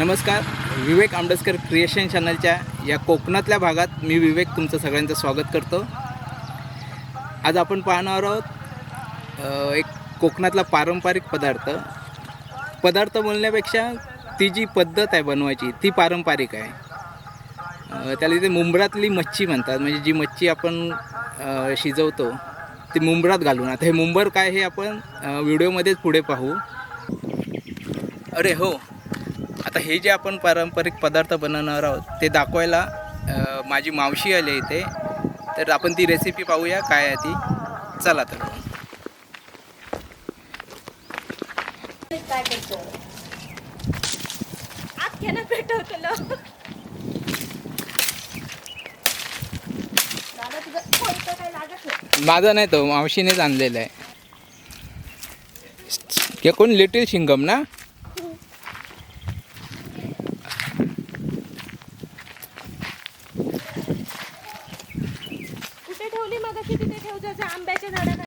नमस्कार विवेक आंबेडकर क्रिएशन चॅनलच्या या कोकणातल्या भागात मी विवेक तुमचं सगळ्यांचं स्वागत करतो. आज आपण पाहणार आहोत एक कोकणातला पारंपरिक पदार्थ. पदार्थ बोलण्यापेक्षा ती जी पद्धत आहे बनवायची ती पारंपरिक आहे. त्याला इथे मुंबरातली मच्छी म्हणतात म्हणजे जी मच्छी आपण शिजवतो ती मुंबरात घालून. आता हे मुंबर काय हे आपण व्हिडिओमध्येच पुढे पाहू. अरे हो आता हे जे आपण पारंपरिक पदार्थ बनवणार आहोत ते दाखवायला माझी मावशी आली इथे. तर आपण ती रेसिपी पाहूया काय आहे ती. चला तर. नाही माझा नाही तो मावशीनेच आणलेला आहे. कोण? लिटिल शिंगम ना कुठे ठेवली मग अशी तिथे ठेव जसं आंब्याच्या झाडाला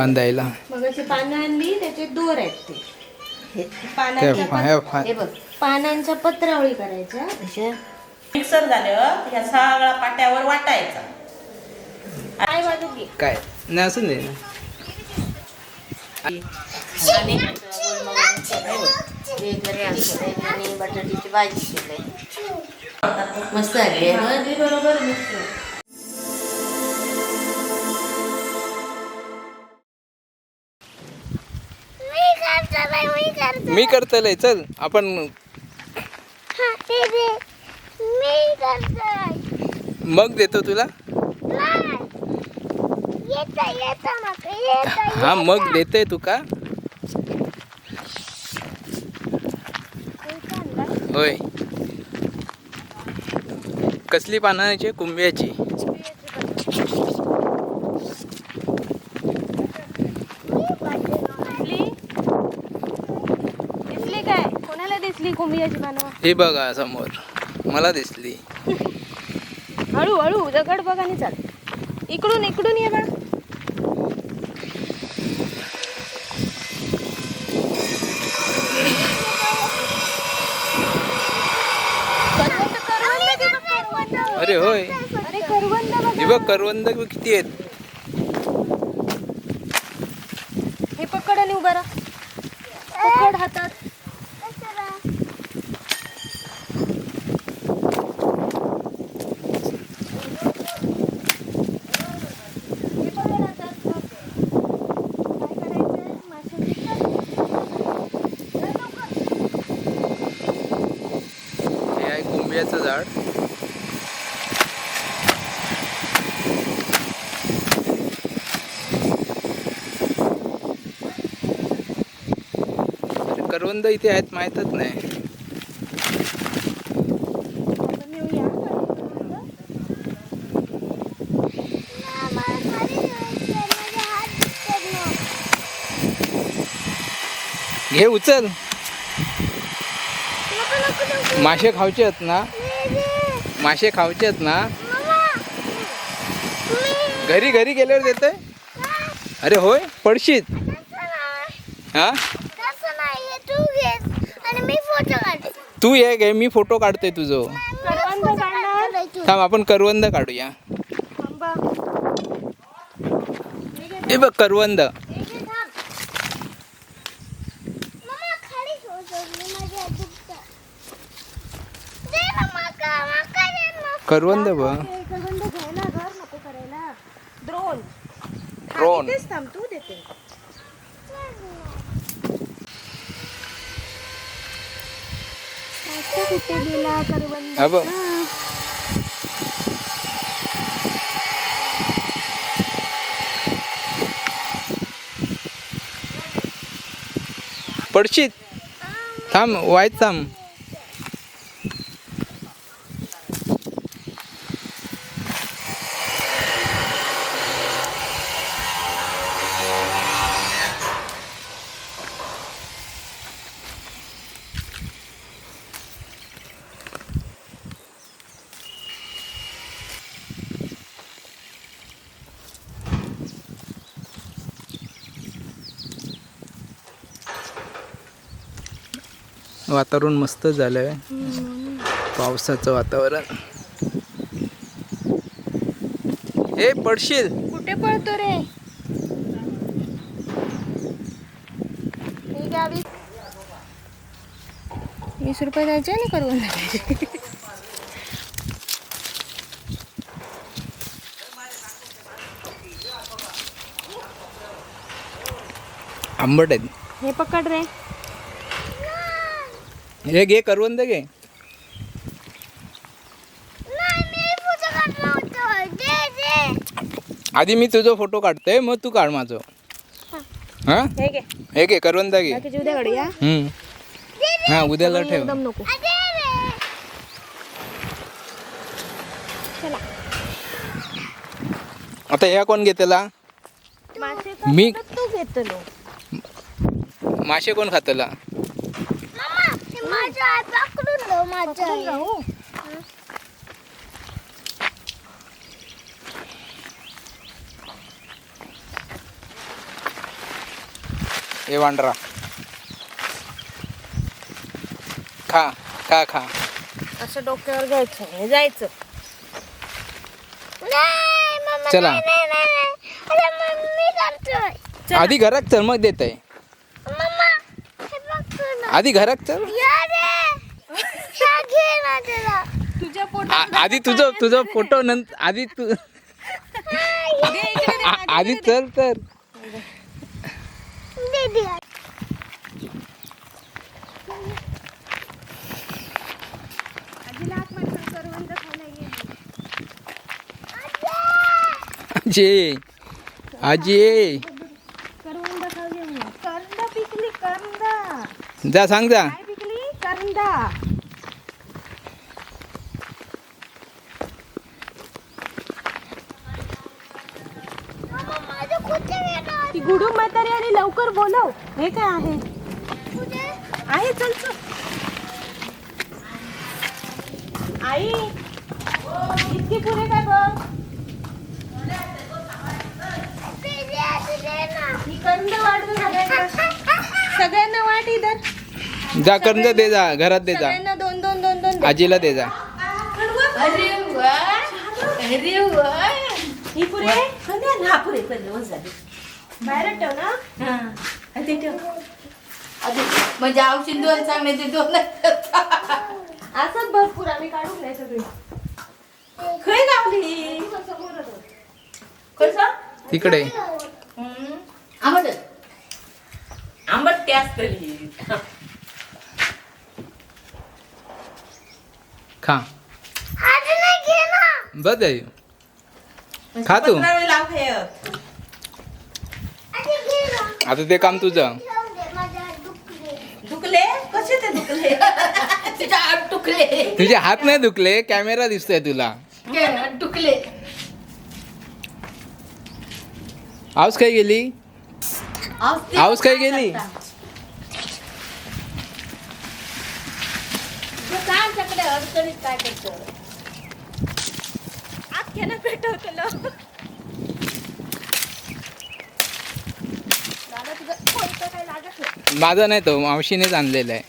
बांधायला. मग अशी पानं आणली त्याचे दोर आहेत ते. हे ते पानांच्या हे हे बघ पानांच्या पत्रावळी करायच्या अशा. मिक्सर झाल्यावर या सगळा पाट्यावर वाटायचा. काय बाजू घे काय? नाही असून दे ना आणि आणि बटाट्याची भाजी केली मस्त आली बरोबर? मी करतलंय चल आपण मग देतो तुला. हा मग देतोय तू का? होय. कसली पानाची कुंभ्याची दिसली दिसली काय कोणाला दिसली कोंबियाची पानं हे बघा समोर. मला दिसली. हळू हळू दगड बघ आणि चाल. इकडून इकडून ये बा. करवंद, करवंद दे बघ, करवंद. अरे होय. अरे करवंद हे. बघ करवंद किती आहेत हे पकड आणि उभा राहा पकड हातात हे पकड हातात. काय करायचंय? माशाची हे आहे कुंभ्याचं झाड करवंद इथे आहेत माहीतच नाही. घे उचल. मासे खावचे आहेत ना. मासे खावचे आहेत ना? घरी घरी गेल्यावर देतोय? अरे होय पडशीत. हा? तू ये घे. मी फोटो काढतोय तुझं. थांब आपण करवंद काढूया. हे बघ करवंद. करवंद बघ घर नको करायला. तेच थांब तू देते. कुठे गेला करवंद? हा बघ. पडशीत थांब वाईट थांब. वातावरण मस्त झालं आहे पावसाचं वातावरण. हे पडशील. कुठे पळतो रे? ठीक आहे वीस रुपये द्यायचे आणि करून आंबट आहेत. हे पकड रे. हे घे करवंद घे. आधी मी तुझा फोटो काढतोय मग तू काढ माझं. हा? हे घे. हे घे करवंद घे. हा उद्याला ठेव. एकदम नको. चला. आता ह्या कोण घेतला? मासे मी मासे कोण खातला? पकडून राहू हे वांडरा. खा खा खा. असं डोक्यावर घ्यायचं आणि जायचं. चला. आधी घरात चल मग देत आहे आधी घरात चल तुझ्या आ- आधी तुझं तुझं फोटो नंतर आधी तू आ- आधी चल तर. आजी आजी करवंदा खाल्ली मी. करंदा पिकली करंदा जा सांग जा. करंदा ती गुडू म्हातारी आणि लवकर बोलव. हे काय आहे? आहे चल चल. आई इतकी पुरे काय बघ? ही कंद वाटतो सगळ्यांना सगळ्यांना वाट इधर जा कर्ज दे जा घरात दे जा. सगळ्यांना दोन दोन दोन दोन दे. आजीला दे जा. अरे वा. अरे वा. ही पुरे पुरे पडले मग झाले. बाहेर ठेव ना. हा. आणि ते ठेव. आधी म्हणजे औषध दोन चांगले ते दोन असंच भरपूर आम्ही काढून नाही सगळी खय लावली कसं तिकडे. हम्म. आंबट तरी खा. बस आहे खा तू. आता ते काम तुझं. दुखले? कसे ते दुखले? तुझ्या हात दुखले. तुझे हात नाही दुखले कॅमेरा दिसतोय तुला. दुखले. आऊस काय गेली? आऊस काय गेली आमच्याकडे अडचणीत काय करतो आत घे ना पेटवतो दादा तुझं कोणतं काय लागत नाही माझा नाही तो मावशीनेच आणलेला आहे.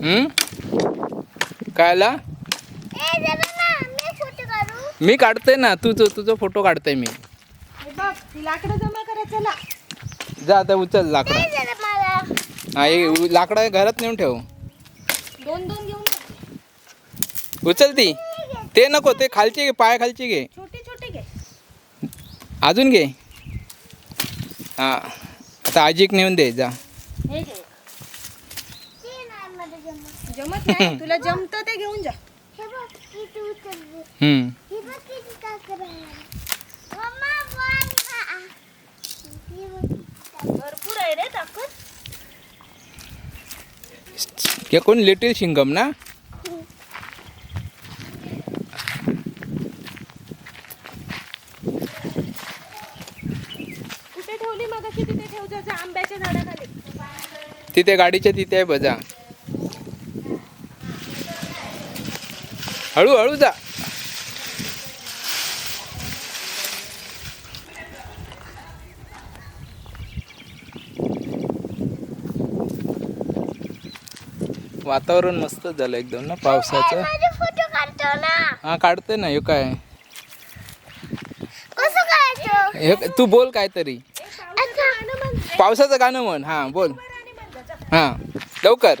हम्म? काय आला मी काढतोय ना तुझं तुझं फोटो काढतोय मी. हे लाकडं जमा जा आता उचल लाकडं. हा हे लाकडं घरात नेऊन ठेव. दोन दोन घेऊन. उचल ती. ते नको ते खालची घे पाय खालची घे. छोटे छोटे घे. अजून घे. हा आता आजीक नेऊन दे जा. हे जमत नाही. तुला जमत ते घेऊन जा. हम्म. भरपूर आहे रे ताकद कोण? लिटिल शिंगम ना? कुठे ठेवली मग तिथे ठेव जा जा, आंब्याच्या झाडाखाली. तिथे गाडीच्या तिथे आहे बजा. हळूहळू जा. वातावरण मस्त झालं एकदम ना पावसाचं. हा काढते ना. हे काय? तू बोल काहीतरी. पावसाचं गाणं म्हण. हां बोल. हां लवकर.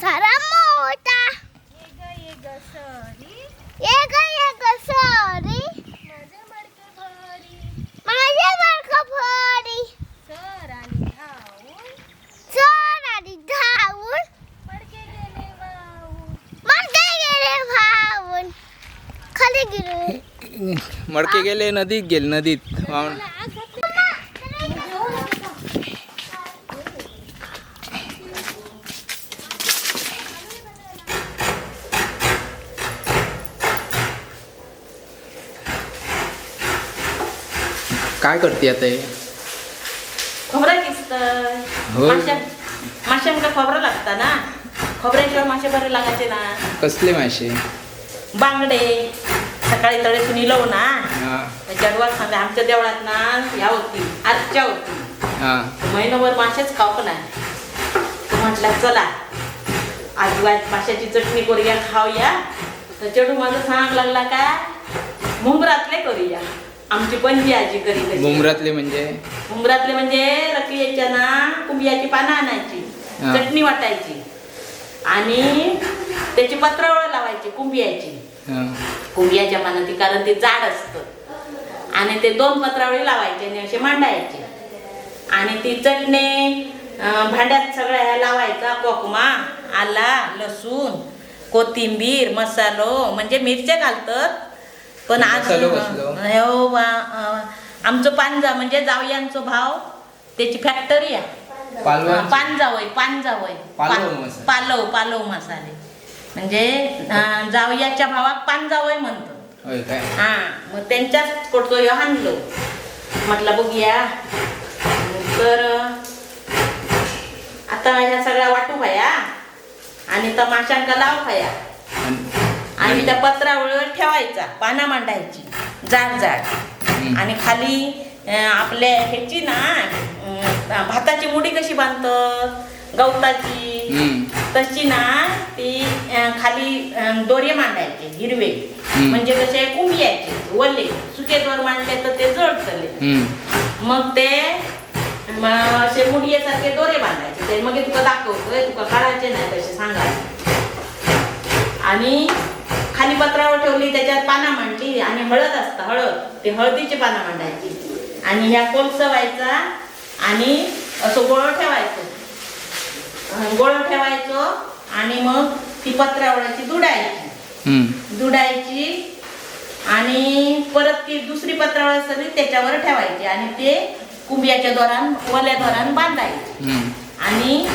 पावसाला मोठा ये ग ये ग सॉरी माझ्या बडका भरी सर आणि धावून मडके गेले भावून खाली गेलो मडके गेले नदीत गेले नदीत वाहून. काय करते आता हे? खोबरं किसतं. हो. माशा माशांका खोबरं लागतं ना. खोबऱ्याशिवाय मासे बरे लागायचे ना. कसले मासे? बांगडे. सकाळी तळेसून इलव ना. हा. जडवाल सांगा आमच्या देवळात ना या होती आजच्या होती. हा. महिनाभर मासेच खाऊ तर म्हटलं चला आज वाज माशाची चटणी करूया खाऊया. तर चेडू माझं सांग लागला का? मुंबरातले करूया. आमची पणजी आजी करी. मुंबरातले म्हणजे मुंबरातले म्हणजे रकयाच्या ना कुंभियाची पानं आणायची हा. चटणी वाटायची आणि त्याची पत्रावळ लावायची कुंभियाची हा. कुंभियाच्या पानाची कारण ते जाड असतं आणि ते दोन पत्रावळी लावायचे आणि असे मांडायचे आणि ती चटणी अं, भांड्यात सगळ्या ह्या लावायचा कोकमा आला लसूण कोथिंबीर मसालो म्हणजे मिरच्या घालतात पण आज मसालो? हो वा- अं, आमचं पांजा म्हणजे जावयांचं भाव त्याची फॅक्टरी आहे. पालवान पान जावय पान जावय पालव मसाले. पालव पालव मसाले. म्हणजे अं, जावयाच्या भावात पान जावय म्हणतो. होय काय? हा मग त्यांच्याच कोटतो ह्यो हाणलो. म्हटलं बघूया. तर आता ह्या सगळ्या वाटू खाया आणि त्या माशांका लाव खाया. आणि- आणि त्या पत्रावर ठेवायचा पाना मांडायची जाड जाड. आणि खाली आपल्या ह्याची ना भाताची मुडी कशी बांधतात गवताची. तशी ना ती खाली दोरे मांडायचे हिरवे. म्हणजे कसे कुंभियाचे वल्ले सुके दोर मांडले तर ते हम्म. मग ते असे मुडीसारखे दोरे बांधायचे ते मग तुका दाखवतोय तुका काढायचे नाही तसे सांगायचे आणि खाली पत्रावर ठेवली त्याच्यात पानं मांडली आणि हळद असतं हळद. ते हळदीची पानं मांडायची. आणि ह्या कोलसवायचा आणि असं गोळ ठेवायचं. गोळ ठेवायचो आणि मग ती पत्रावळाची दुडायची. दुडायची आणि परत ती दुसरी पत्रावळ सगळी त्याच्यावर ठेवायची आणि ते कुंभियाच्या दोरान ओल्या दोरान बांधायचे. आणि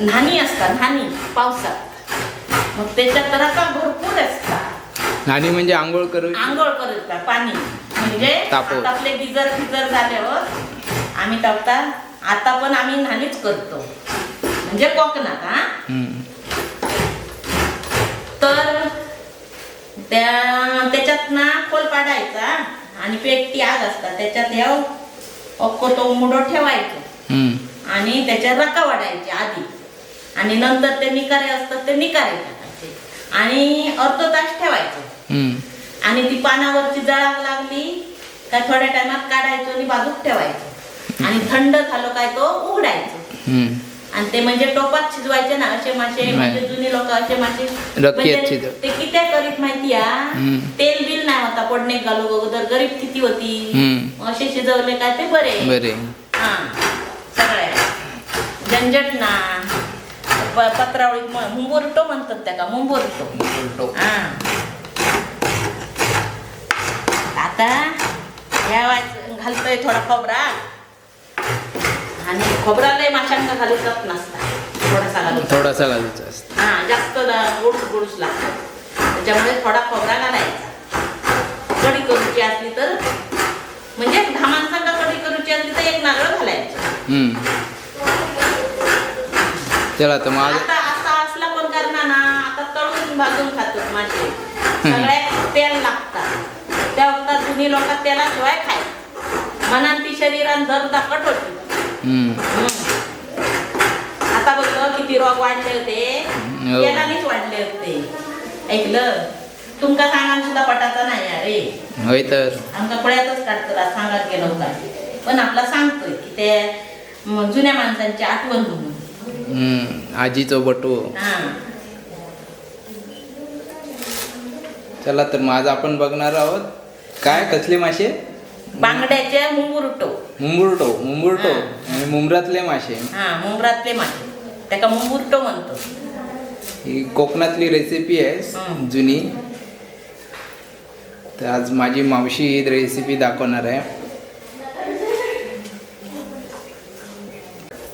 न्हाणी असतात न्हाणी पावसात. मग त्याच्यात रका भरपूर असतात. नाणी म्हणजे आंघोळ करू आंघोळ करत पाणी. म्हणजे आपले गिजर फिजर झाल्यावर आम्ही टाकतात आता पण आम्ही न्हाणीच करतो. म्हणजे कोकणात हा? हम्म. तर त्या त्याच्यात ना खोल पाडायचा आणि पेटती आग असतात त्याच्यात ह्या अक्को तो मुडो ठेवायचो. हम्म. आणि त्याच्यात रका वाढायचे आधी. आणि नंतर ते निकारे असतात ते निकारे. आणि अर्ध तास ठेवायचं. आणि ती पानावरची जळाग लागली काय थोड्या टायमात काढायचो आणि बाजूक ठेवायचं आणि थंड झालं काय तो उघडायचं. आणि ते म्हणजे टोपात शिजवायचे ना असे मासे. म्हणजे जुनी लोक असे मासे म्हणजे. ते कित्या करीत माहिती. तेल बिल नाही होता पडणे घालू अगोदर गरीब किती होती. असे शिजवले काय ते बरे बरे हा सगळ्या झंझट ना प- पत्रावळीत म- मुंबुरटो म्हणतात त्या का मुंबुरटो. हा. आता ह्या घालतोय थोडा खोबरा. आणि खोबरालाही माशांका घालूचत नसता. थोडासा घालूचा थोडासा घालूचा असतो हा जास्त गोडूस गोडूस लागतो. त्याच्यामुळे थोडा खोबरा घालायचा कढी करूची असली तर म्हणजे दहा माणसांना कढी करूची असली तर एक नारळ घालायचं. चला तर मग आज आता असा असला पण करणार ना आता तळून भाजून खातो मासे सगळ्यात तेल लागतात. त्या वक्तात जुनी लोक तेलाशिवाय खाय मनात ती शरीरात दर दाखट होती. हम्म. आता बघ किती रोग वाढले होते. हो. तेलानेच वाढले होते. ऐकलं? तुमका सांगा सुद्धा पटाचा नाही अरे होय तर. आमका पुण्यातच काढतो सांगत गेलो का पण आपला सांगतोय की ते म, जुन्या माणसांची आठवण म्हणून. हम्म. आजीचो बटू. चला तर मग आज आपण बघणार आहोत. काय कसले मासे? बांगड्याचे मुंबुरटो मुंबुरटो हा. आणि मुंबरातले मासे. हा मुंबरातले मासे. त्याका मुंगुरटो म्हणतो. ही कोकणातली रेसिपी आहे. जुनी. तर आज माझी मावशी ही रेसिपी दाखवणार आहे.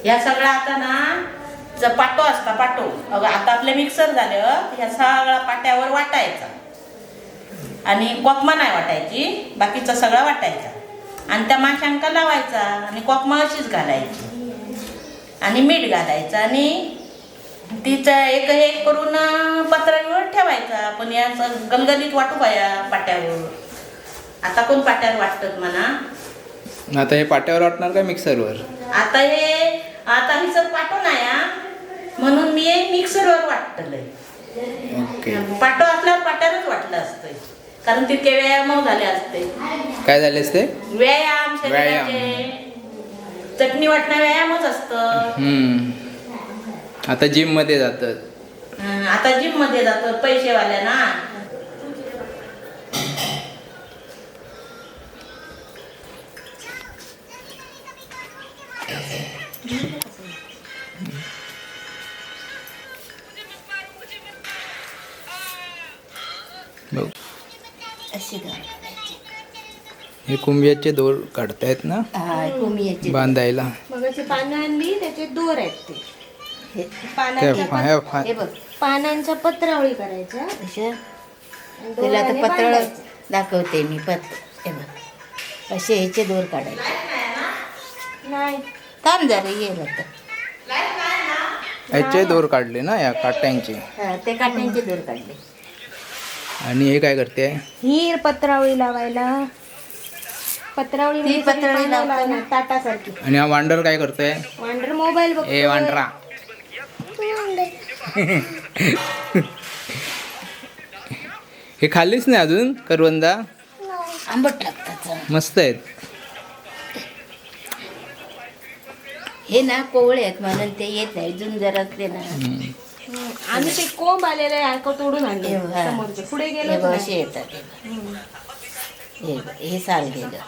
ह्या सगळा आता ना जर पाटो असता पाटो. अगं आता आपले मिक्सर झाले ह्या सगळा पाट्यावर वाटायचा. आणि कोकमा नाही वाटायची बाकीचा सगळा वाटायचा. आणि त्या माशांका लावायचा आणि कोकमा अशीच घालायची. आणि मीठ घालायचं आणि तिचं एक एक करून पत्रावर ठेवायचा. पण या स- गलगलीत वाटू पाया पाट्यावर? आता कोण पाट्यावर वाटतात म्हणा आता हे पाट्यावर वाटणार का मिक्सरवर आता हे आता ही सर पाठवून आहे म्हणून मी मिक्सरवर वाटतलंय ओके. पाटो असल्यावर पाट्यावरच वाटलं असतंय. कारण तितके व्यायाम झाले असते. काय झालेस ते व्यायाम शरीराचे. चटणी वाटणं व्यायामच असतं. हम्म. आता जिममध्ये जातात. आता जिममध्ये जातो पैसेवाल्या ना कुंभियाचे दोर काढतायत ना? हा बांधायला मग अशी पानं आणली त्याचे दोर आहेत ते. हे पानांच्या हे बघ पत्रावळी करायच्या अशा. आणि तुला तर पत्र बांधायचं. दाखवते मी पत्र. हे बघ असे ह्याचे दोर काढायचे. नाही थांब जरा ये आता याचे दोर काढले ना या काट्यांचे? हा ते काट्यांचे दोर काढले. आणि हे काय करते? ही पत्रावळी लावायला. पत्रावळी म्हणजे ती पत्रावळी. लावणार, ताटासारखी. आणि हा वांडर काय करतोय? वांडर मोबाईल बघ ए वांडरा. हे खाल्लीच नाही अजून करवंदा? आंबट लागतात. मस्त आहेत. हे ना कोवळे आहेत म्हणून ते येत नाही. जुन जरा ते ना. हम्म. आम्ही ते कोंब आलेले आहे तोडून आणले. समोरचे. पुढे गेलो असे येतात. हे हे साल गेलं.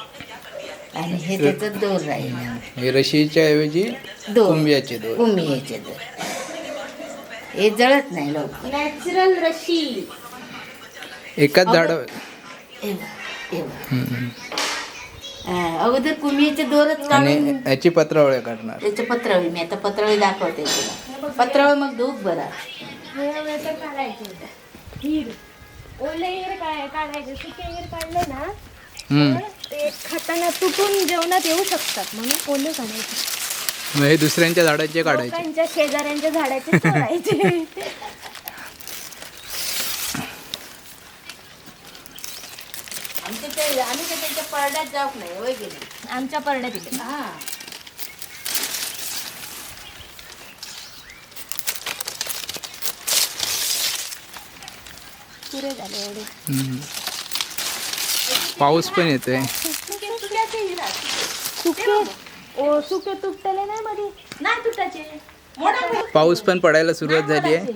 आणि हे त्याचं दोर राहिलं. हे रशीच्या ऐवजी दोर कुंभियाचे दोर कुमी ह्याचे दोर हे जळत नाही लवकर. नॅचरल रशी. एकाच झाड हे बघ, हे बघ. हा, अगोदर कुमियाचे दोरच आणि काढून याची पत्रावळ्या काढणार. त्याचं पत्रावळी मी आता पत्रावळी दाखवते तुला. पत्रावळी मग धूप बरा. काढायचे. ओले हिर काय काढायचे सुके हिर काढले ना हम्म. तर ते खाताना तुटून जेवणात येऊ शकतात. म्हणून ओले काढायचे. मग हे दुसऱ्यांच्या झाडाचे काढायचे. लोकांच्या शेजाऱ्यांच्या झाडाचे तोडायचे. आमच्या ते आम्ही तर त्यांच्या परड्यात नाही गेले आमच्या परड्यात इथे हा. पुरे झाले एवढे. पाऊस पण येतोय. सुके तुटतले नाही मध्ये नाही तुटायचे. पाऊस पण पडायला सुरुवात झाली आहे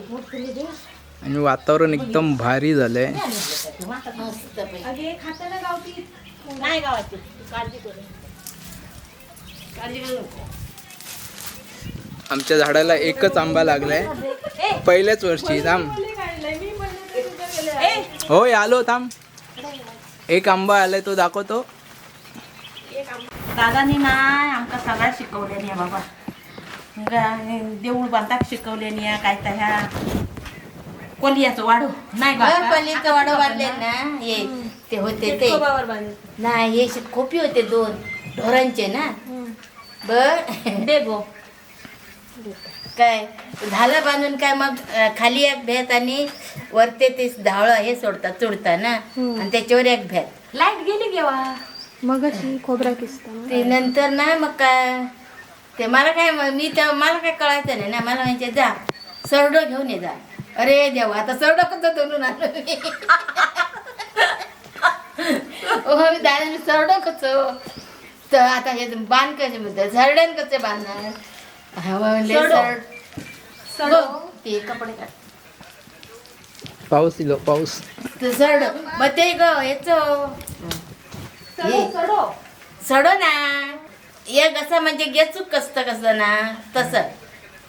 आणि वातावरण एकदम भारी झालंय. आमच्या झाडाला एकच आंबा लागलाय. पहिल्याच वर्षी थांब. होय आलो थांब. एक आंबा आलाय तो दाखवतो. दादानी नाही आमका सगळ्या शिकवल्यानी आहे बाबा. गा- देऊळ बांधाक शिकवल्यानी आहे, काय त्या ह्या कोलियाचं वाढू नाही बरं, का पलीकडे वाडो बांधले ना हे ते होते ते नाही हे खोपी होते दोन ढोरांचे ना. बर. दे गो. काय झालं बांधून काय मग खाली एक भ्यात आणि वरते ते धावळं हे सोडतात चुडता ना? आणि त्याच्यावर एक भ्यात लाइट गेली केव्हा मग अशी खोबरा किसता. ते नंतर ना मग काय ते मला काय म- मी तर मला काय कळायचं नाही ना? मला म्हणजे जा सरडो घेऊन ये जा. अरे देवा आता सरडो कसं धरून आलो मी? हो मी दादा सरडो कसं? तर आता हे बांध कसे म्हणतात झरड्यान कसे बांधणार? हा हो, ते कपडे पाऊस इलो पाऊस. ते सरड मग ते ग याच सडो ना. एक असं म्हणजे गेचूक कसतं कसं ना. तसं.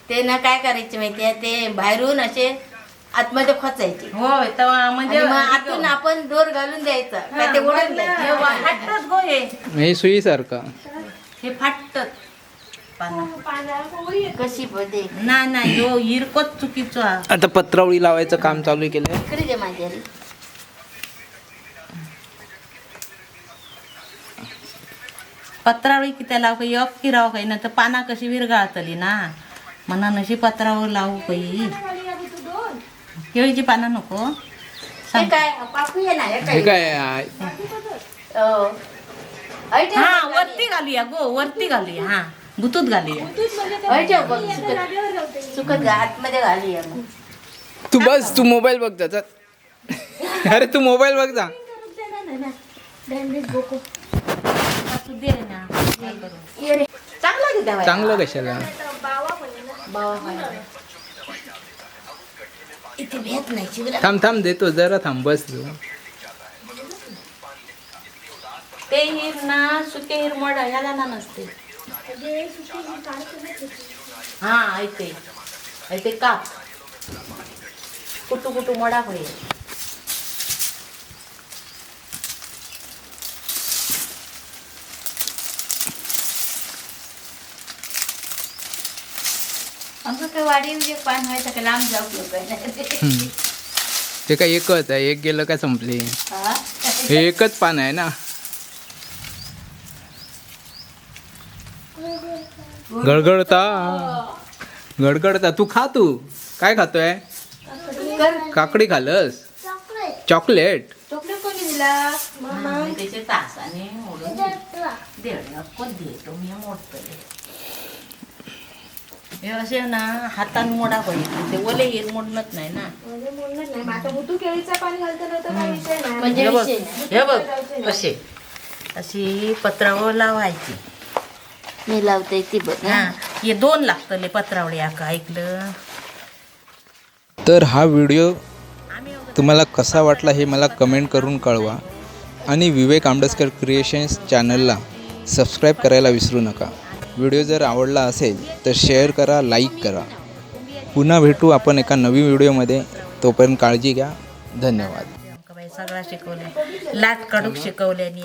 ते ना काय करायचे माहितीये ते बाहेरून असे आतमध्ये खोचायचे. होय तेव्हा म्हणजे आतून आपण दोर घालून द्यायचं. काय ते हे द्यायचं? वा- फाटतात गो हे. हे सुईसारखा. हे फाटतात पानं. कशी पदे नाही नाही हो हिरकोच चुकीचो. हा. आता पत्रावळी लावायचं काम चालू केलंय इकडे दे माझ्या रे. पत्रावळी किती लाव काही? अप की राव काही? ना तर पाना कशी विरगाळतली ना? म्हणा नशी पत्रावळ लावू काही. केळीची पानं नको. काय पापू ये ना हे हे काय काय हो. हा वरती घालूया गो वरती घालूया हा. बुतूत घालूया ऐ ठेव बघ सुकत सुकत घा- आतमध्ये घालूया मग. तू बस तू मोबाईल बघ त्याचा. अरे तू मोबाईल बघ जा. चांगला कशाला? थांब थांब देतो जरा थांब बस तू. ते हिर ना सुके हिर मोडा ह्याला ना नसते. हा ऐते ऐते काप कुटू कुटू मोडा होईल म्हणजे का. ते काय एकच आहे एक गेलं काय संपली? हा? हे एकच पान आहे ना? गडगडता. गडगडता. तू खा तू. काय खातोय? कर काकडी खालस? चॉकलेट. चॉकलेट? कोणी दिला? त्याचे तासाने मोडून देऊया कोण देतो? मी मोडतले असे ना हातान मोडा पाहिजे ते ओले हिर मोडणत नाही ना. म्हणजे हे बघ विषय नाही. हे बघ. कसे अशी पत्रावळ लावायची. मी लावते ती बघ हा. हे दोन लागतले पत्रावळी आका ऐकलं? तर हा व्हिडिओ तुम्हाला कसा वाटला हे मला कमेंट करून कळवा. आणि विवेक आंबेडकर क्रिएशन्स चॅनलला सबस्क्राईब करायला विसरू नका. व्हिडिओ जर आवडला असेल तर शेअर करा लाईक करा. पुन्हा भेटू आपण एका नवीन व्हिडिओमध्ये. तोपर्यंत काळजी घ्या. धन्यवाद. सगळा शिकवल्या. लाट काढूक शिकवल्यानी